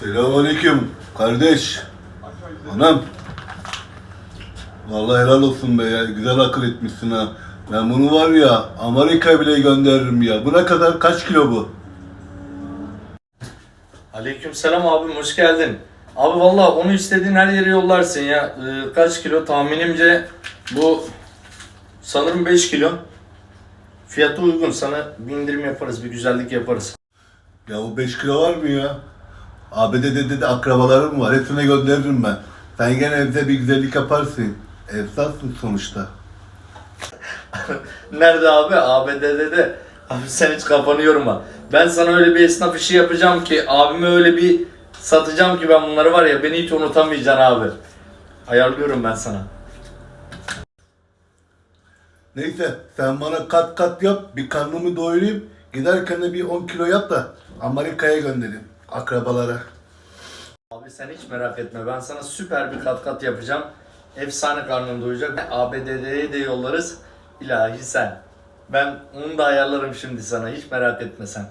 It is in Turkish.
Selamünaleyküm kardeş. Anam. Vallahi helal olsun be ya. Güzel akıl etmişsin ha. Ben bunu var ya Amerika bile gönderirim ya. Buna kadar kaç kilo bu? Aleykümselam abim hoş geldin. Abi valla onu istediğin her yere yollarsın ya. Ee, kaç kilo tahminimce bu sanırım 5 kilo. Fiyatı uygun sana bir indirim yaparız bir güzellik yaparız. Ya bu 5 kilo var mı ya? ABD'de de, de akrabalarım var. Hepsine gönderirim ben. Sen gene evde bir güzellik yaparsın. Evsatsın sonuçta. Nerede abi? ABD'de de. Abi sen hiç kafanı yorma. Ben sana öyle bir esnaf işi yapacağım ki abime öyle bir satacağım ki ben bunları var ya beni hiç unutamayacaksın abi. Ayarlıyorum ben sana. Neyse sen bana kat kat yap. Bir karnımı doyurayım. Giderken de bir 10 kilo yap da Amerika'ya göndereyim. Akrabalara. Abi sen hiç merak etme. Ben sana süper bir kat kat yapacağım. Efsane karnın doyacak. ABD'ye de yollarız. İlahi sen. Ben onu da ayarlarım şimdi sana. Hiç merak etme sen.